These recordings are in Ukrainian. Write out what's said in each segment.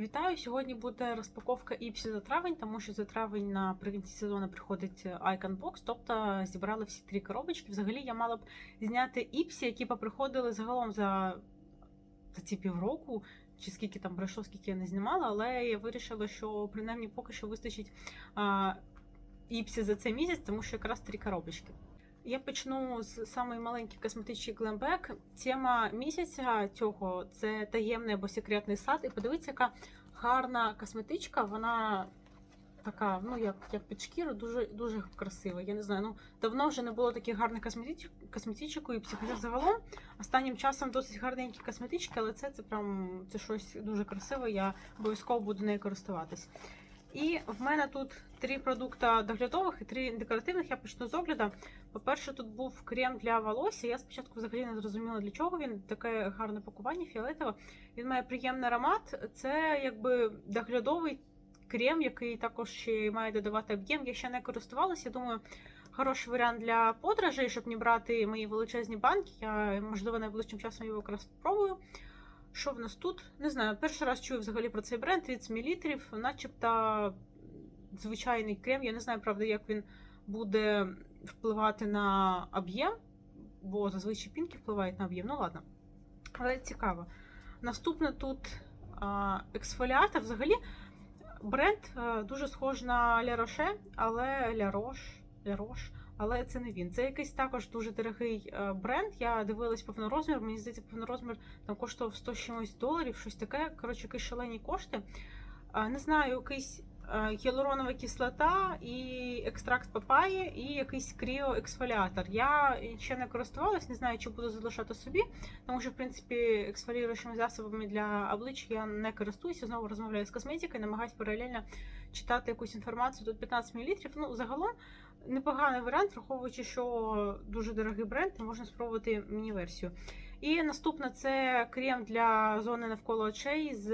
Вітаю! Сьогодні буде розпаковка іпсі за травень, тому що за травень наприкінці сезону приходить Icon Box, тобто зібрали всі три коробочки. Взагалі я мала б зняти іпсі, які поприходили загалом за, за ці півроку, чи скільки там пройшло, скільки я не знімала, але я вирішила, що принаймні поки що вистачить а, іпсі за цей місяць, тому що якраз три коробочки. Я почну з самої маленької косметички Glamback. Тема місяця цього це таємний або секретний сад. І подивіться, яка гарна косметичка. Вона така, ну як, як під шкіру, дуже дуже красива. Я не знаю, ну давно вже не було таких гарних косметичок, косметичок Іпсі. Хоча загалом останнім часом досить гарненькі косметички, але це це прям це щось дуже красиве. Я обов'язково буду нею користуватись. І в мене тут три продукти доглядових і три декоративних. Я почну з огляду. По-перше, тут був крем для волосся. Я спочатку взагалі не зрозуміла, для чого він. Таке гарне пакування фіолетове. Він має приємний аромат. Це якби доглядовий крем, який також ще має додавати об'єм. Я ще не користувалася. Думаю, хороший варіант для подорожей, щоб не брати мої величезні банки. Я, можливо, найближчим часом його якраз спробую. Що в нас тут? Не знаю. Перший раз чую взагалі про цей бренд 30 мл, начебто звичайний крем. Я не знаю, правда, як він буде впливати на об'єм, бо зазвичай пінки впливають на об'єм. Ну ладно. Але цікаво. Наступне тут ексфоліатор. Взагалі, бренд а, дуже схож на Ля Роше, але Ля Рош, Ля Рош, але це не він. Це якийсь також дуже дорогий а, бренд. Я дивилась повнорозмір. Мені здається, повнорозмір там коштував 100 чимось доларів, щось таке. Коротше, якісь шалені кошти. А, не знаю, якийсь гіалуронова кислота, і екстракт папаї, і якийсь кріоексфоліатор. Я ще не користувалась, не знаю, чи буду залишати собі, тому що, в принципі, ексфоліруючими засобами для обличчя я не користуюся. Знову розмовляю з косметикою, намагаюсь паралельно читати якусь інформацію. Тут 15 мл. Ну, загалом непоганий варіант, враховуючи, що дуже дорогий бренд, можна спробувати міні-версію. І наступне це крем для зони навколо очей з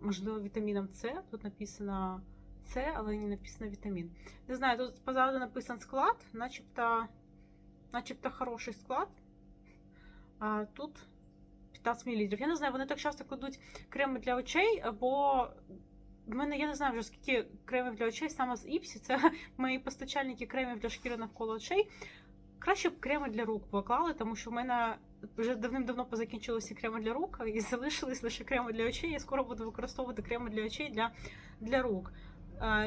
можливо вітаміном С. Тут написано. С, але не написано вітамін. Не знаю, тут позаду написан склад, начебто начебто хороший склад. А тут 15 мл. Я не знаю, вони так часто кладуть креми для очей, бо в мене я не знаю вже скільки кремів для очей саме з Іпсі. Це мої постачальники кремів для шкіри навколо очей. Краще б креми для рук поклали, тому що в мене вже давним-давно позакінчилися креми для рук і залишились лише креми для очей. Я скоро буду використовувати креми для очей для, для рук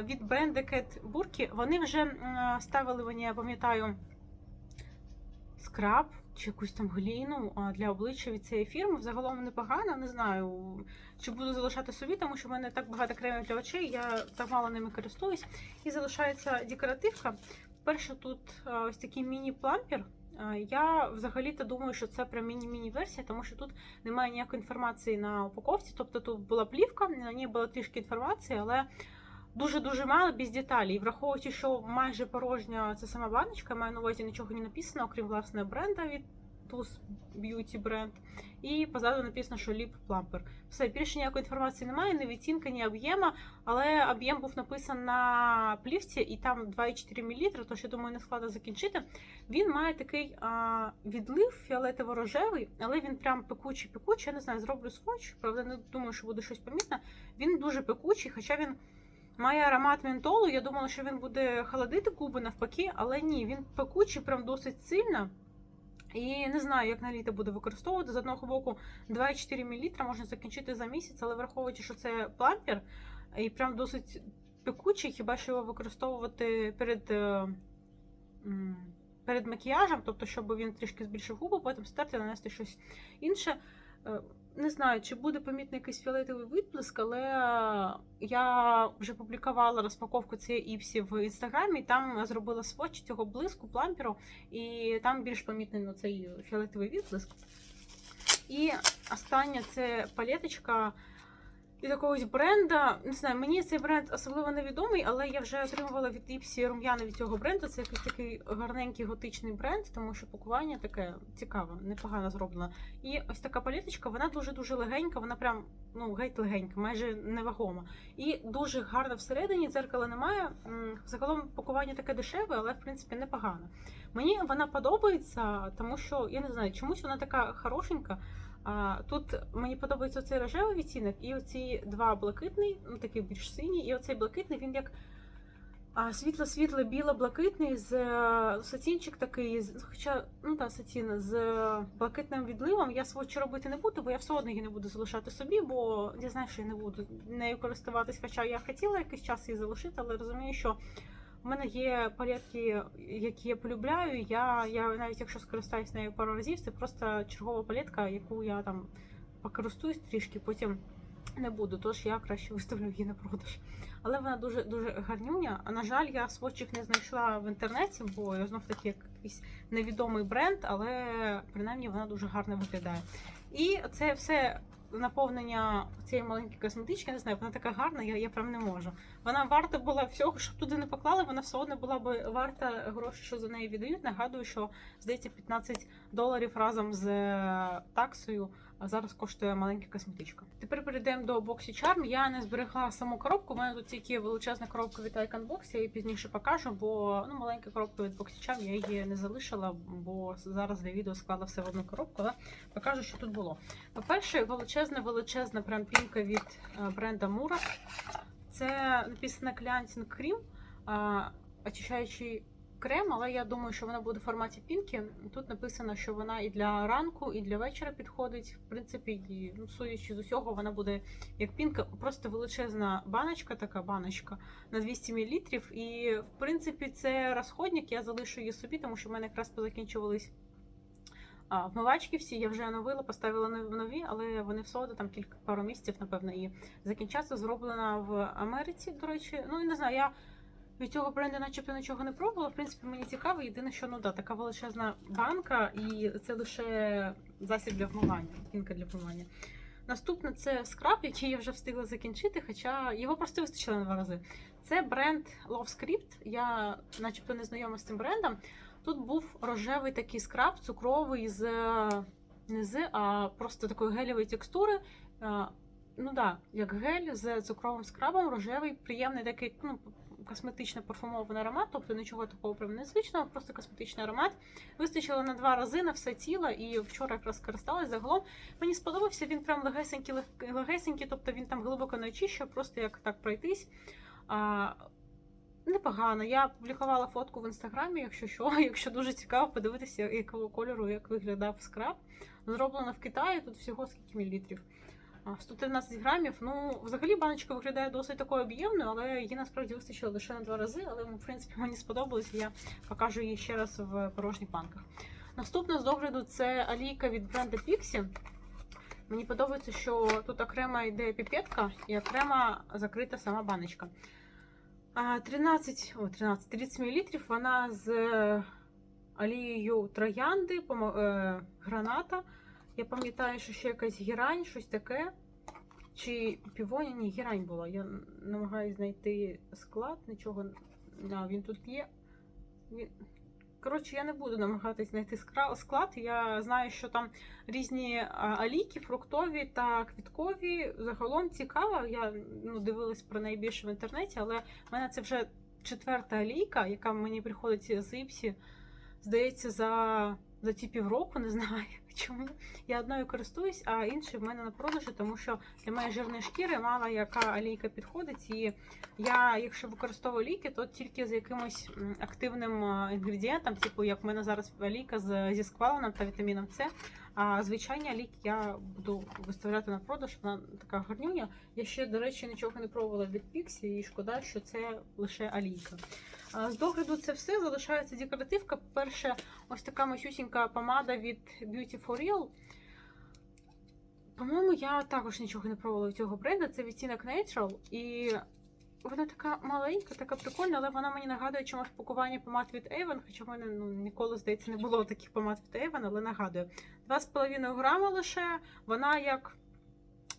від бренду Cat Burki. Вони вже ставили мені, я пам'ятаю, скраб чи якусь там гліну для обличчя від цієї фірми. Загалом непогано, не знаю, чи буду залишати собі, тому що в мене так багато кремів для очей, я так мало ними користуюсь. І залишається декоративка. Перше, тут ось такий міні-плампер. Я взагалі-то думаю, що це прям міні-міні-версія, тому що тут немає ніякої інформації на упаковці. Тобто тут була плівка, на ній була трішки інформації, але дуже-дуже мало без деталей. Враховуючи, що майже порожня це сама баночка, маю на увазі нічого не написано, окрім власне бренда від Tools Beauty бренд. І позаду написано, що Lip Plumper. Все, більше ніякої інформації немає, ні відтінка, ні об'єма, але об'єм був написаний на плівці, і там 2,4 мл, тож я думаю, не складно закінчити. Він має такий а, відлив фіолетово-рожевий, але він прям пекучий-пекучий. Я не знаю, зроблю скотч, правда, не думаю, що буде щось помітно. Він дуже пекучий, хоча він. Має аромат ментолу. Я думала, що він буде холодити губи навпаки, але ні, він пекучий прям досить сильно. І не знаю, як на літо буде використовувати. З одного боку 2,4 мл можна закінчити за місяць, але враховуючи, що це плампер, і прям досить пекучий, хіба що його використовувати перед е, перед макіяжем, тобто, щоб він трішки збільшив губи, потім стерти, нанести щось інше. Не знаю, чи буде помітний якийсь фіолетовий відблиск, але я вже публікувала розпаковку цієї іпсі в інстаграмі. Там зробила сводч цього блиску, пламперу, і там більш помітний на цей фіолетовий відблиск. І остання це палеточка від якогось бренда. Не знаю, мені цей бренд особливо невідомий, але я вже отримувала від Іпсі рум'яна від цього бренду. Це якийсь такий гарненький готичний бренд, тому що пакування таке цікаве, непогано зроблено. І ось така паліточка, вона дуже-дуже легенька, вона прям ну геть легенька, майже невагома. І дуже гарна всередині, дзеркала немає. Загалом пакування таке дешеве, але в принципі непогано. Мені вона подобається, тому що я не знаю, чомусь вона така хорошенька. Тут мені подобається цей рожевий відтінок, і оці два блакитний, ну такий більш синій, і оцей блакитний, він як світло-світло, біло-блакитний з е, сатінчик такий, з- хоча ну та сатін з блакитним відливом. Я свочі робити не буду, бо я все одно її не буду залишати собі, бо я знаю, що я не буду нею користуватись. Хоча я хотіла якийсь час її залишити, але розумію, що в мене є палетки, які я полюбляю. Я, я навіть якщо скористаюсь нею пару разів, це просто чергова палетка, яку я там покористуюсь трішки, потім не буду. Тож я краще виставлю її на продаж. Але вона дуже дуже гарнюня. На жаль, я сводчів не знайшла в інтернеті, бо знов таки якийсь невідомий бренд, але принаймні вона дуже гарно виглядає. І це все наповнення цієї маленької косметички, не знаю, вона така гарна, я, я прям не можу. Вона варта була всього, щоб туди не поклали, вона все одно була б варта грошей, що за неї віддають. Нагадую, що здається 15 доларів разом з е, таксою. А зараз коштує маленька косметичка. Тепер перейдемо до Boxy Charm. Я не зберегла саму коробку. У мене тут тільки величезна коробка від Icon Box, я її пізніше покажу, бо ну, маленька коробка від Boxy Charm, я її не залишила, бо зараз для відео склала все в одну коробку, але покажу, що тут було. По-перше, величезна, величезна прям пінка від е, бренда Mura. Це написано Cleansing Cream, а, очищаючий крем, але я думаю, що вона буде в форматі пінки. Тут написано, що вона і для ранку, і для вечора підходить. В принципі, і, ну, судячи з усього, вона буде як пінка, просто величезна баночка, така баночка на 200 мл. І в принципі, це розходник. Я залишу її собі, тому що в мене якраз позакінчувались. А, вмивачки всі я вже оновила, поставила нов- нові, але вони все одно там кілька пару місяців, напевно, і закінчаться. Зроблена в Америці, до речі. Ну і не знаю, я від цього бренду начебто нічого не пробувала. В принципі, мені цікаво. Єдине, що ну да, така величезна банка, і це лише засіб для вмивання, пінка для вмивання. Наступне це скраб, який я вже встигла закінчити, хоча його просто вистачило на два рази. Це бренд Love Script. Я начебто не знайома з цим брендом. Тут був рожевий такий скраб, цукровий з не з, а просто такої гелєвої текстури. Ну да, як гель з цукровим скрабом, рожевий, приємний такий, ну, косметично парфумований аромат, тобто нічого такого прям незвичного, просто косметичний аромат. Вистачило на два рази на все тіло, і вчора якраз скористалась загалом. Мені сподобався, він прям легесенький, лег- легесенький, тобто він там глибоко не очищує, просто як так пройтись. А, непогано. Я публікувала фотку в інстаграмі, якщо що, якщо дуже цікаво подивитися, якого кольору, як виглядав скраб. Зроблено в Китаї, тут всього скільки мілілітрів. А, 113 грамів. Ну, взагалі баночка виглядає досить такою об'ємною, але її насправді вистачило лише на два рази. Але в принципі мені сподобалось, я покажу її ще раз в порожніх банках. Наступна з догляду це олійка від бренду Pixi. Мені подобається, що тут окремо йде піпетка і окремо закрита сама баночка. 13, о, 13, 30 мл вона з е, олією троянди, е, граната. Я пам'ятаю, що ще якась гірань, щось таке. Чи півоня? Ні, гірань була. Я намагаюся знайти склад, нічого. А, він тут є. Він... Коротше, я не буду намагатись знайти склад. Я знаю, що там різні а, олійки, фруктові та квіткові. Загалом цікаво. Я ну, дивилась про неї більше в інтернеті, але в мене це вже четверта олійка, яка мені приходить з Іпсі. Здається, за, за ці півроку, не знаю чому. Я одною користуюсь, а інші в мене на продажі, тому що для моєї жирної шкіри мало яка олійка підходить. І я, якщо використовую ліки, то тільки з якимось активним е, інгредієнтом, типу як в мене зараз олійка зі скваленом та вітаміном С. А звичайні олійки я буду виставляти на продаж. Вона така гарнюня. Я ще, до речі, нічого не пробувала від Pixi, і шкода, що це лише олійка. А, З догляду це все. Залишається декоративка. Перше, ось така масюсінька помада від Beauty for Real. По-моєму, я також нічого не пробувала від цього бренду. Це відтінок Natural. І вона така маленька, така прикольна, але вона мені нагадує чомусь пакування помад від Avon, хоча в мене ну, ніколи, здається, не було таких помад від Avon, але нагадую. 2,5 грама лише. Вона як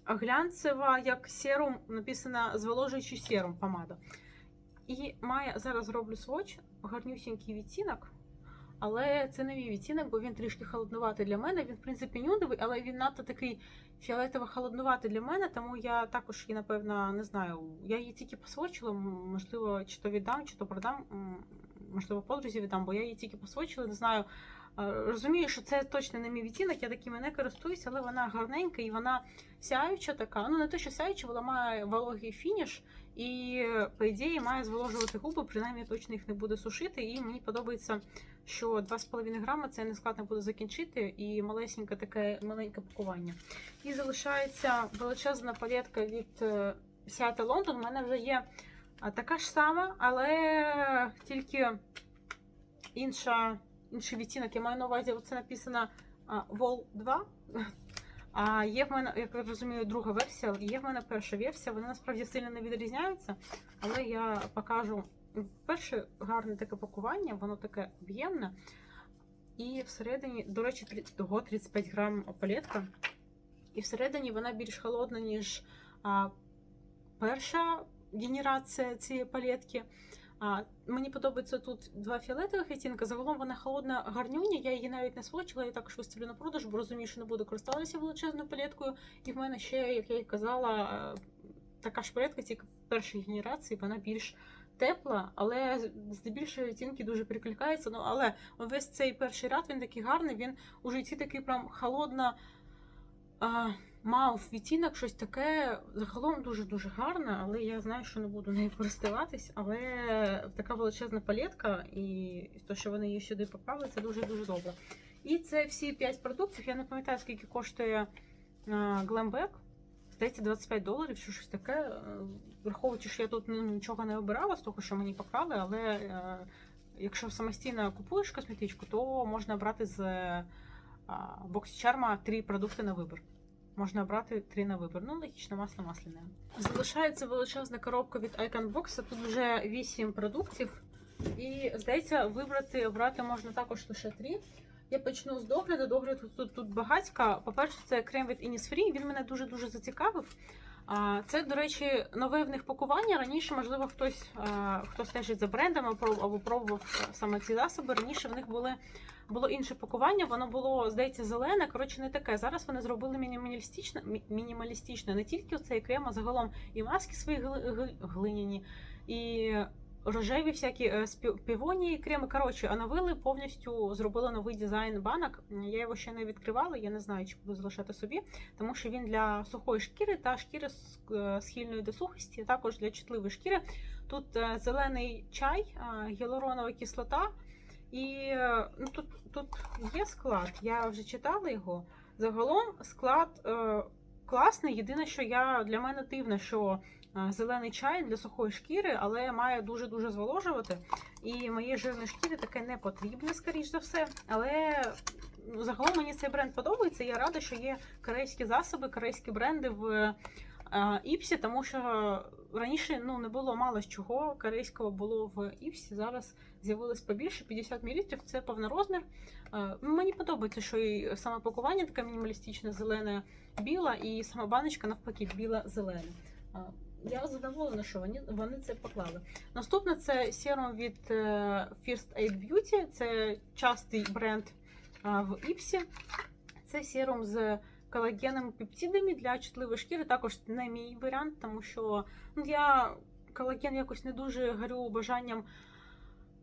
глянцева, як серум, написана зволожуючий серум помада. І має зараз роблю сводч, гарнюсінький відтінок. Але це не мій відтінок, бо він трішки холоднуватий для мене. Він, в принципі, нюдовий, але він надто такий фіолетово-холоднуватий для мене, тому я також її, напевно, не знаю. Я її тільки посвочила, можливо, чи то віддам, чи то продам, можливо, подрузі віддам, бо я її тільки посвочила, не знаю. Розумію, що це точно не мій відтінок, я такими не користуюся, але вона гарненька і вона сяюча така. Ну не те, що сяюча, вона має вологий фініш і, по ідеї, має зволожувати губи, принаймні точно їх не буде сушити. І мені подобається, що 2,5 грама це не складно буде закінчити, і малесеньке таке маленьке пакування. І залишається величезна палетка від е, Seattle London. У мене вже є така ж сама, але тільки інша, інший відтінок. Я маю на увазі, це написано а, Vol 2. А є в мене, як я розумію, друга версія, є в мене перша версія. Вони насправді сильно не відрізняються, але я покажу перше гарне таке пакування, воно таке об'ємне. І всередині, до речі, 30, того 35 грам палетка. І всередині вона більш холодна, ніж а, перша генерація цієї палетки. А, мені подобається тут два фіолетових відтінка. Загалом вона холодна гарнюня. Я її навіть не свочила, я також виставлю на продаж, бо розумію, що не буду користуватися величезною палеткою. І в мене ще, як я і казала, е, така ж палетка, тільки першої генерації, вона більш тепла, але здебільшого відтінки дуже прикликаються. Ну, але весь цей перший ряд він такий гарний, він у житті такий прям холодна. А, мав відтінок, щось таке загалом дуже-дуже гарне, але я знаю, що не буду нею користуватись. Але така величезна палетка, і те, що вони її сюди попали, це дуже-дуже добре. І це всі 5 продуктів. Я не пам'ятаю, скільки коштує Glamback. Здається, 25 доларів, чи щось таке. Е, Враховуючи, що я тут ну, нічого не обирала з того, що мені поклали, але е, якщо самостійно купуєш косметичку, то можна брати з е, боксі Чарма три продукти на вибір. Можна обрати три на вибір. Ну, логічно, масло масляне. Залишається величезна коробка від Icon Box. Тут вже 8 продуктів. І, здається, вибрати, обрати можна також лише три. Я почну з догляду. Догляду тут, тут багатька. По-перше, це крем від Innisfree. Він мене дуже-дуже зацікавив. Це, до речі, нове в них пакування. Раніше, можливо, хтось, хто стежить за брендами або пробував саме ці засоби. Раніше в них були було інше пакування, воно було, здається, зелене. Коротше, не таке. Зараз вони зробили мінімалістичне, мінімалістичне не тільки цей крем, а загалом і маски свої гли, глиняні, і рожеві всякі е, півонії креми. Коротше, оновили повністю зробили новий дизайн банок. Я його ще не відкривала, я не знаю, чи буду залишати собі, тому що він для сухої шкіри та шкіри е, схильної до сухості, також для чутливої шкіри. Тут е, зелений чай, гіалуронова кислота. І ну, тут тут є склад, я вже читала його. Загалом склад класний. Єдине, що я для мене дивно, що е, зелений чай для сухої шкіри, але має дуже-дуже зволожувати. І моїй жирної шкірі таке не потрібне, скоріш за все. Але ну, загалом мені цей бренд подобається. Я рада, що є корейські засоби, корейські бренди в е, Іпсі, тому що раніше ну, не було мало чого. Корейського було в Іпсі. Зараз з'явилось побільше 50 мл. Це повнорозмір. Мені подобається, що і саме пакування таке мінімалістичне, зелене, біла, і сама баночка навпаки біла-зелена. Я задоволена, що вони вони це поклали. Наступне це серум від е, First Aid Beauty. Це частий бренд в Іпсі. Це серум з колагенними пептидами для чутливої шкіри. Також не мій варіант, тому що ну, я колаген якось не дуже горю бажанням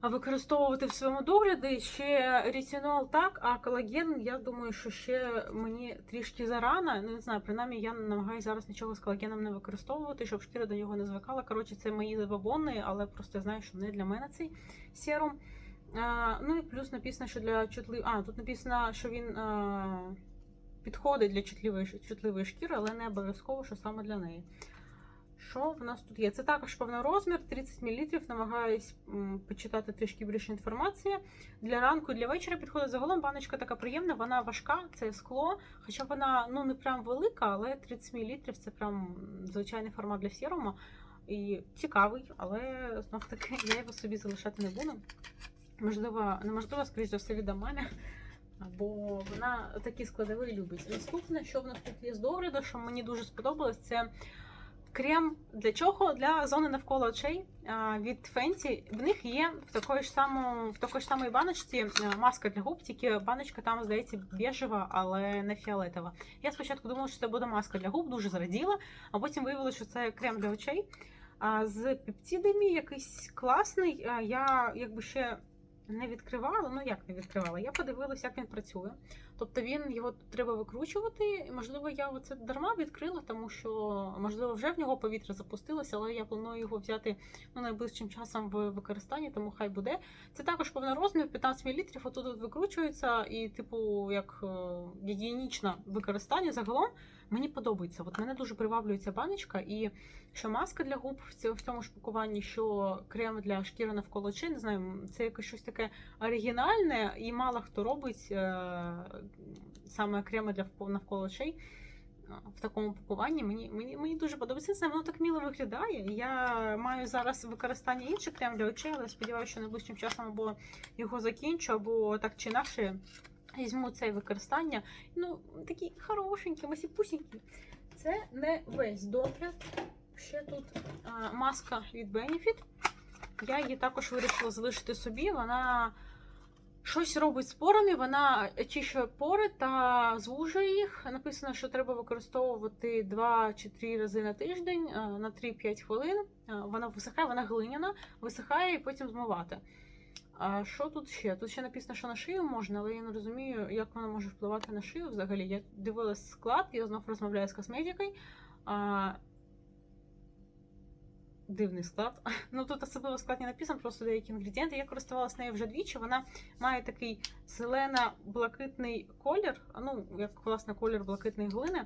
використовувати в своєму догляді. Ще рітінол так, а колаген, я думаю, що ще мені трішки зарано. Ну, не знаю, принаймні я намагаюся зараз нічого з колагеном не використовувати, щоб шкіра до нього не звикала. Коротше, це мої забобони, але просто я знаю, що не для мене цей серум. А, Ну і плюс написано, що для чутливої... А, тут написано, що він. А підходить для чутливої чутливої шкіри, але не обов'язково, що саме для неї. Що в нас тут є? Це також певний розмір, 30 мл. Намагаюсь почитати трішки більше інформації. Для ранку і для вечора підходить загалом. Баночка така приємна, вона важка, це скло. Хоча вона ну не прям велика, але 30 мл це прям звичайний формат для сірому. І цікавий, але знов таки я його собі залишати не буду. Можливо, неможливо, скоріш за все, від мене бо вона такі складові любить. Наступне, що в нас тут є з догляду, що мені дуже сподобалось, це крем для чого? Для зони навколо очей від Fenty. В них є в такої ж самої, в такої ж самої баночці маска для губ, тільки баночка там, здається, біжева, але не фіолетова. Я спочатку думала, що це буде маска для губ, дуже зраділа, а потім виявилося, що це крем для очей. З пептидами якийсь класний. Я якби ще не відкривала. Ну як не відкривала? Я подивилася, як він працює. Тобто він його треба викручувати. І, можливо, я оце дарма відкрила, тому що можливо вже в нього повітря запустилося, але я планую його взяти ну, найближчим часом в використанні, тому хай буде. Це також повний розмір, 15 мл, отут от викручується, і, типу, як е, гігієнічне використання загалом мені подобається. От мене дуже приваблює ця баночка, і що маска для губ в цьому, в цьому ж пакуванні, що крем для шкіри навколо очей, не знаю, це якось щось таке оригінальне, і мало хто робить е, саме креми для навколо очей. В такому пакуванні мені, мені, мені дуже подобається. Знаю, воно так мило виглядає. Я маю зараз використання інших крем для очей, але сподіваюся, що найближчим часом або його закінчу, або так чи інакше візьму це використання. Ну, такі хорошенькі, масіпусінькі. Це не весь догляд. Ще тут а, маска від Benefit. Я її також вирішила залишити собі. Вона щось робить з порами, вона очищує пори та звужує їх. Написано, що треба використовувати 2 чи 3 рази на тиждень на 3-5 хвилин. Вона висихає, вона глиняна, висихає і потім змивати. А що тут ще? Тут ще написано, що на шию можна, але я не розумію, як вона може впливати на шию взагалі. Я дивилась склад, я знов розмовляю з косметикою. Дивний склад. Ну тут особливо склад не написано, просто деякі інгредієнти. Я користувалася нею вже двічі. Вона має такий зелено-блакитний колір, ну, як власне колір блакитної глини.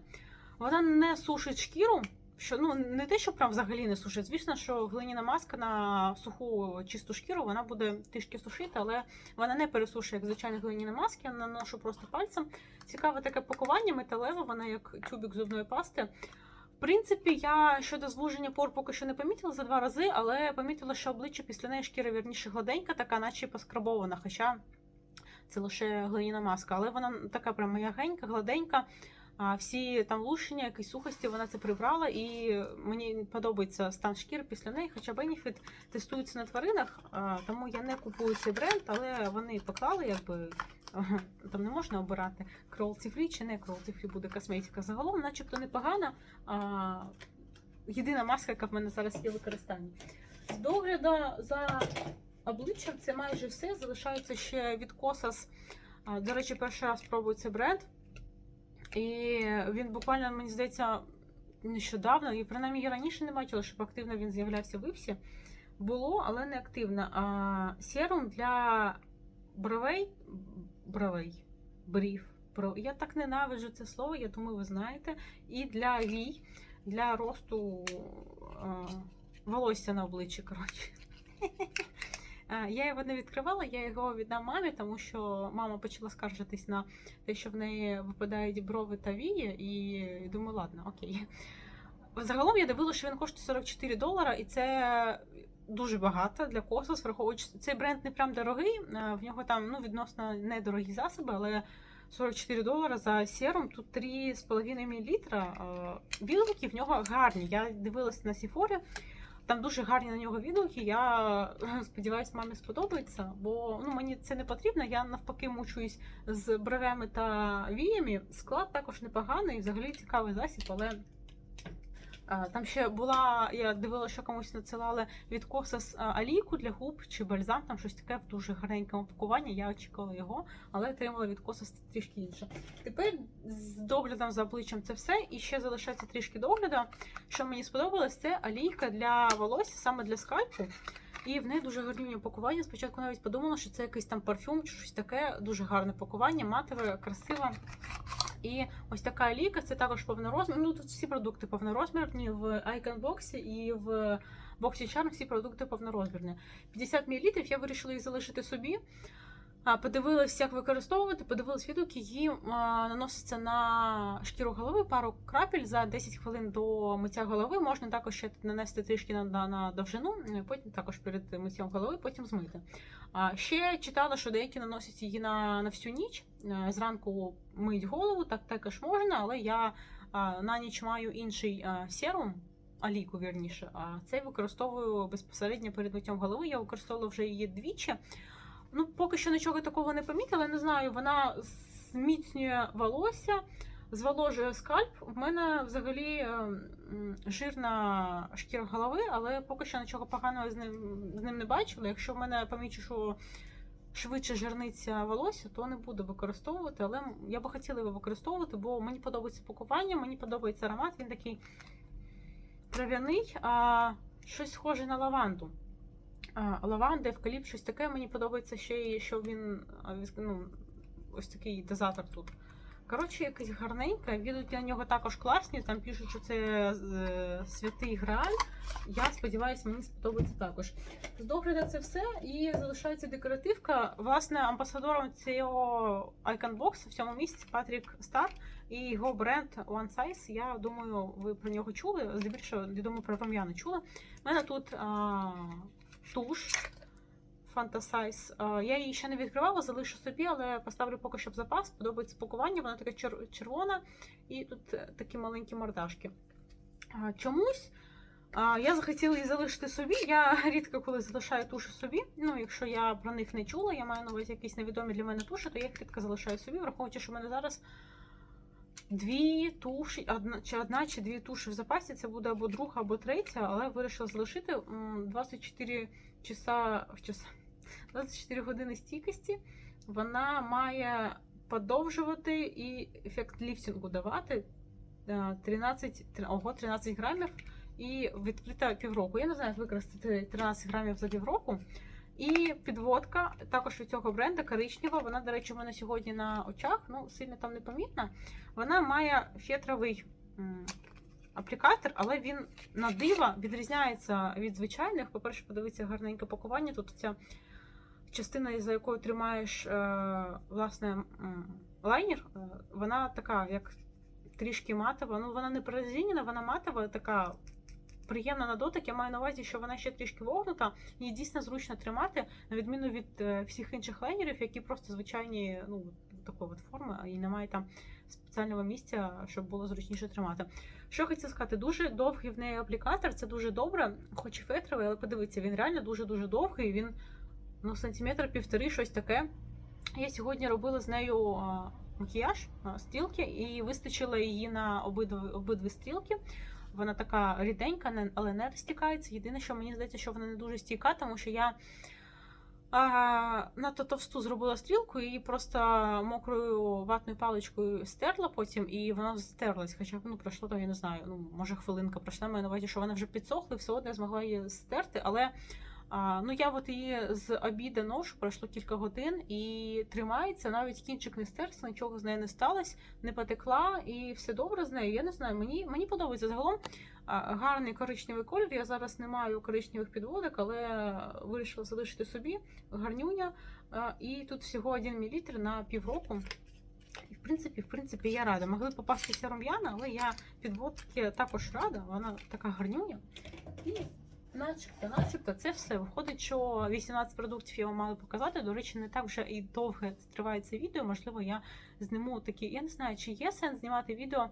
Вона не сушить шкіру. Що ну не те, що прям взагалі не сушить. Звісно, що глиняна маска на суху чисту шкіру вона буде трішки сушити, але вона не пересушує як звичайні глиняні маски. Я наношу просто пальцем. Цікаве таке пакування металеве, вона як тюбик зубної пасти. В принципі, я щодо звуження пор поки що не помітила за два рази, але помітила, що обличчя після неї шкіра вірніше гладенька, така, наче поскрабована. Хоча це лише глиняна маска, але вона така прям м'ягенька, гладенька. А всі там лущення, якісь сухості, вона це прибрала, і мені подобається стан шкіри після неї. Хоча Benefit тестується на тваринах, тому я не купую цей бренд, але вони поклали, якби там не можна обирати cruelty free чи не cruelty free буде косметика. Загалом, начебто непогана. А, єдина маска, яка в мене зараз є в використанні. З догляду за обличчям це майже все. Залишається ще від. А, До речі, перший раз пробую цей бренд. І він буквально, мені здається, нещодавно, і принаймні я раніше не бачила, щоб активно він з'являвся в Іпсі. Було, але не активно. А серум для бровей. Бровей. Брів. Бров. Я так ненавиджу це слово, я думаю, ви знаєте. І для вій, для росту а, волосся на обличчі. коротше. А, Я його не відкривала, я його віддам мамі, тому що мама почала скаржитись на те, що в неї випадають брови та вії, і думаю, ладно, окей. Загалом я дивилася, що він коштує 44 долара, і це дуже багато для Косос, враховуючи, цей бренд не прям дорогий, е, в нього там ну, відносно недорогі засоби, але 44 долара за серум, тут 3,5 мл. Відгуки в нього гарні. Я дивилася на Сіфорі, там дуже гарні на нього відгуки. Я сподіваюся, мамі сподобається, бо ну, мені це не потрібно. Я навпаки мучуюсь з бровями та віями. Склад також непоганий, взагалі цікавий засіб, але. А, Там ще була, я дивилася, що комусь надсилали від Косас алійку для губ чи бальзам, там щось таке в дуже гарненькому пакуванні. Я очікувала його, але отримала від Косас трішки інше. Тепер з доглядом за обличчям це все. І ще залишається трішки догляду. Що мені сподобалось, це алійка для волосся, саме для скальпу. І в неї дуже гарні пакування. Спочатку навіть подумала, що це якийсь там парфюм чи щось таке. Дуже гарне пакування, матове, красиве. І ось така ліка, це також повнорозмір. Ну тут всі продукти повнорозмірні в Icon і в боксі Charm всі продукти повнорозмірні. 50 мл я вирішила їх залишити собі. Подивилась, як використовувати, подивилась відгуки, її наноситься на шкіру голови пару крапель за 10 хвилин до миття голови. Можна також ще нанести трішки на, на, довжину, потім також перед миттям голови, потім змити. А ще читала, що деякі наносять її на, на всю ніч. Е, Зранку мить голову, так також можна, але я на ніч маю інший серум. Аліку, вірніше, а цей використовую безпосередньо перед миттям голови. Я використовувала вже її двічі. Ну, поки що нічого такого не помітила, не знаю. Вона зміцнює волосся, зволожує скальп. В мене взагалі е, жирна шкіра голови, але поки що нічого поганого з ним, з ним не бачила. Якщо в мене помічу, що швидше жирниться волосся, то не буду використовувати, але я би хотіла його використовувати, бо мені подобається пакування, мені подобається аромат, він такий трав'яний, а щось схоже на лаванду. А, лаванда, евкаліпт, щось таке. Мені подобається ще й, що він ну, ось такий дозатор тут. Коротше, якийсь гарненький. Відгуки на нього також класні. Там пишуть, що це е, святий грааль. Я сподіваюся, мені сподобається також. З догляду це все. І залишається декоративка. Власне, амбасадором цього Box в цьому місці Патрік Стар і його бренд One Size. Я думаю, ви про нього чули. Здебільшого, я думаю, про рум'яна чули. У мене тут а, туш Fantasize. А, Я її ще не відкривала, залишу собі, але поставлю поки що в запас. Подобається пакування, вона така червона, і тут е, такі маленькі мордашки. Чомусь я захотіла її залишити собі. Я рідко коли залишаю туші собі. Ну, якщо я про них не чула, я маю на увазі якісь невідомі для мене туші, то я їх рідко залишаю собі, враховуючи, що в мене зараз дві туші, одна чи одна чи дві туші в запасі. Це буде або друга, або третя, але вирішила залишити м, 24 часа, часа 24 години стійкості. Вона має подовжувати і ефект ліфтингу давати. Е, 13, ого, 13 грамів і відкрита півроку. Я не знаю, як використати 13 грамів за півроку. І підводка також від цього бренду коричнева. Вона, до речі, у мене сьогодні на очах, ну, сильно там не помітна. Вона має фетровий аплікатор, але він на диво відрізняється від звичайних. По-перше, подивіться гарненьке пакування. Тут ця частина, за якою тримаєш е, власне лайнер, е, вона така, як трішки матова. Ну, вона не прорезинена, вона матова, така приємна на дотик. Я маю на увазі, що вона ще трішки вогнута. Її дійсно зручно тримати, на відміну від е, всіх інших лайнерів, які просто звичайні, ну, такої от форми, і немає там спеціального місця, щоб було зручніше тримати. Що хотіла сказати, дуже довгий в неї аплікатор, це дуже добре, хоч і фетровий, але подивіться, він реально дуже-дуже довгий. Він ну, сантиметр півтори, щось таке. Я сьогодні робила з нею макіяж а, стрілки і вистачило її на обидві, обидві стрілки. Вона така ріденька, але не розтікається. Єдине, що мені здається, що вона не дуже стійка, тому що я а, надто товсту зробила стрілку і просто мокрою ватною паличкою стерла потім, і вона стерлась. Хоча ну пройшло там, я не знаю, ну може хвилинка пройшла. Маю на увазі, що вона вже підсохла, і все одно я змогла її стерти. Але а, ну я от її з обіду ношу, пройшло кілька годин і тримається. Навіть кінчик не стерся, нічого з нею не сталося, не потекла, і все добре з нею. Я не знаю, мені, мені подобається загалом. Гарний коричневий колір. Я зараз не маю коричневих підводок, але вирішила залишити собі гарнюня. І тут всього 1 мл на півроку. І в принципі, в принципі, я рада. Могли попастися рум'яна, але я підводки також рада. Вона така гарнюня. І начебто, начебто, це все. Виходить, що 18 продуктів я вам мала показати. До речі, не так вже і довге триває це відео. Можливо, я зніму такі. Я не знаю, чи є сенс знімати відео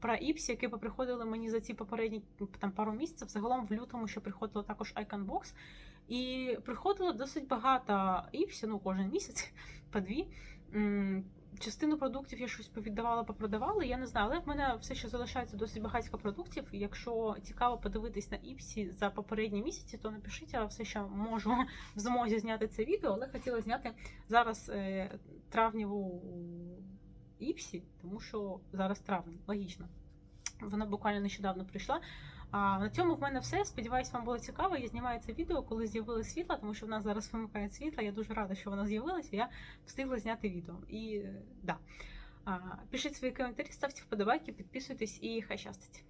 про Іпсі, які поприходили мені за ці попередні там пару місяців. Загалом в лютому ще приходило також Icon І приходило досить багато Іпсі, ну кожен місяць по дві. Частину продуктів я щось повіддавала, попродавала. Я не знаю, але в мене все ще залишається досить багатько продуктів. Якщо цікаво подивитись на Іпсі за попередні місяці, то напишіть, я все ще можу в змозі зняти це відео, але хотіла зняти зараз е, травніву Іпсі, тому що зараз травень, логічно. Вона буквально нещодавно прийшла. А на цьому в мене все. Сподіваюсь, вам було цікаво. Я знімаю це відео, коли з'явилось світло, тому що в нас зараз вимикає світло. Я дуже рада, що воно з'явилось. Я встигла зняти відео. І е, да. Пишіть свої коментарі, ставте вподобайки, підписуйтесь і хай щастить.